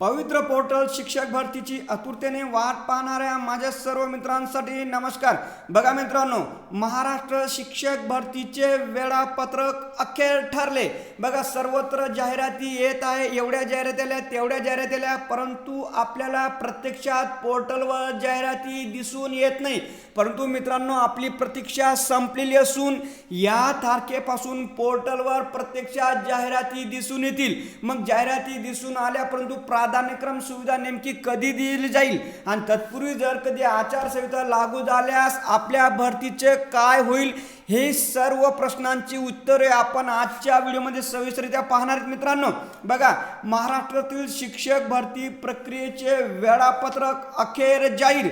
पवित्र पोर्टल शिक्षक भरतीची आतुरतेने वाट पाहणाऱ्या माझ्या सर्व मित्रांसाठी नमस्कार. बघा मित्रांनो महाराष्ट्र शिक्षक भरतीचे वेळापत्रक अखेर ठरले. बघा सर्वत्र जाहिराती येत आहे एवढ्या जाहिराती आल्या तेवढ्या जाहिराती आल्या परंतु आपल्याला प्रत्यक्षात पोर्टलवर जाहिराती दिसून येत नाही. परंतु मित्रांनो आपली प्रतीक्षा संपलेली असून या तारखेपासून पोर्टलवर प्रत्यक्षात जाहिराती दिसून येतील. मग जाहिराती दिसून आल्या परंतु प्रा प्राधान्यक्रम सुविधा नेमकी कधी दिली जाईल? आणि तत्पूर्वी जर कधी आचारसंहिता लागू झाल्यास आपल्या भरतीचे काय होईल? हे सर्व प्रश्नांची उत्तरे आपण आजच्या व्हिडिओमध्ये सविस्तरित्या पाहणार आहेत मित्रांनो. बघा महाराष्ट्रातील शिक्षक भरती प्रक्रियेचे वेळापत्रक अखेर जाहीर.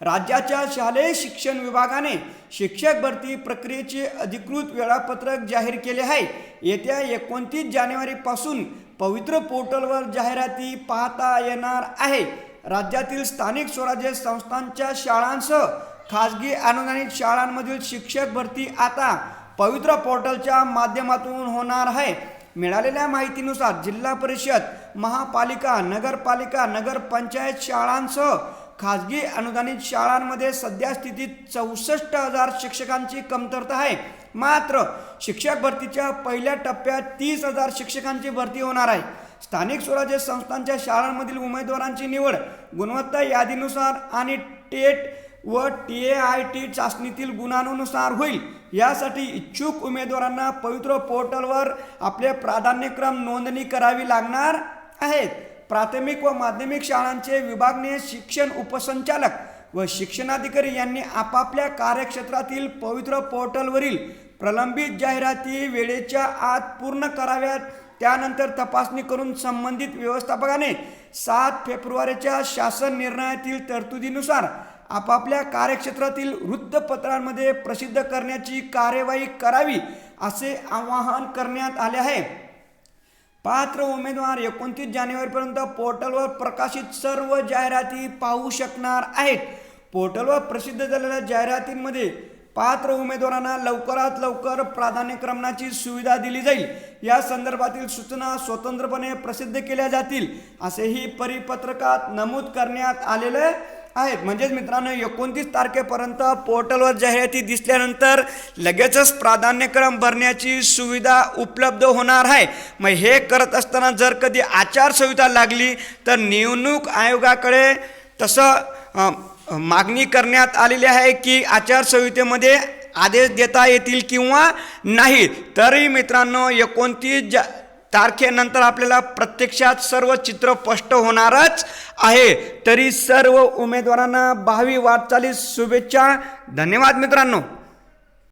राज्याच्या शालेय शिक्षण विभागाने शिक्षक भरती प्रक्रियेचे अधिकृत वेळापत्रक जाहीर केले आहे. येत्या एकोणतीस जानेवारीपासून पवित्र पोर्टलवर जाहिराती पाहता येणार आहे. राज्यातील स्थानिक स्वराज्य संस्थांच्या शाळांसह खाजगी अनुदानित शाळांमधील शिक्षक भरती आता पवित्र पोर्टलच्या माध्यमातून होणार आहे. मिळालेल्या माहितीनुसार जिल्हा परिषद महापालिका नगरपालिका नगरपंचायत शाळांसह खाजगी अनुदानित शाळांमध्ये सध्या स्थितीत चौसष्ट हजार शिक्षकांची कमतरता आहे. मात्र शिक्षक भरतीच्या पहिल्या टप्प्यात तीस हजार शिक्षकांची भरती होणार आहे. स्थानिक स्वराज्य संस्थांच्या शाळांमधील उमेदवारांची निवड गुणवत्ता यादीनुसार आणि टेट व टी ए आय टी चाचणीतील गुणांनुसार होईल. यासाठी इच्छुक उमेदवारांना पवित्र पोर्टलवर आपले प्राधान्यक्रम नोंदणी करावी लागणार आहेत. प्राथमिक व माध्यमिक शाळांचे विभागनीय शिक्षण उपसंचालक व शिक्षणाधिकारी यांनी आपापल्या कार्यक्षेत्रातील पवित्र पोर्टलवरील प्रलंबित जाहिराती वेळेच्या आत पूर्ण कराव्यात. त्यानंतर तपासणी करून संबंधित व्यवस्थापकाने सात फेब्रुवारीच्या शासन निर्णयातील तरतुदीनुसार आपापल्या कार्यक्षेत्रातील वृत्तपत्रांमध्ये प्रसिद्ध करण्याची कार्यवाही करावी असे आवाहन करण्यात आले आहे. पात्र उमेदवार एकोणतीस जानेवारीपर्यंत पोर्टलवर प्रकाशित सर्व जाहिराती पाहू शकणार आहेत. पोर्टलवर प्रसिद्ध झालेल्या जाहिरातींमध्ये पात्र उमेदवारांना लवकरात लवकर प्राधान्यक्रमणाची सुविधा दिली जाईल. या संदर्भातील सूचना स्वतंत्रपणे प्रसिद्ध केल्या जातील असेही परिपत्रकात नमूद करण्यात आलेलं आहेत. म्हणजेच मित्रांनो एकोणतीस तारखेपर्यंत पोर्टलवर जाहिराती दिसल्यानंतर लगेचच प्राधान्यक्रम भरण्याची सुविधा उपलब्ध होणार आहे. मग हे करत असताना जर कधी आचारसंहिता लागली तर निवडणूक आयोगाकडे तसं मागणी करण्यात आलेली आहे की आचारसंहितेमध्ये आदेश देता येतील किंवा नाही. तरी मित्रांनो एकोणतीस जा तारखेनंतर आपल्याला प्रत्यक्षात सर्व चित्र स्पष्ट होणारच आहे. तरी सर्व उमेदवारांना भावी वाटचालीस शुभेच्छा. धन्यवाद मित्रांनो.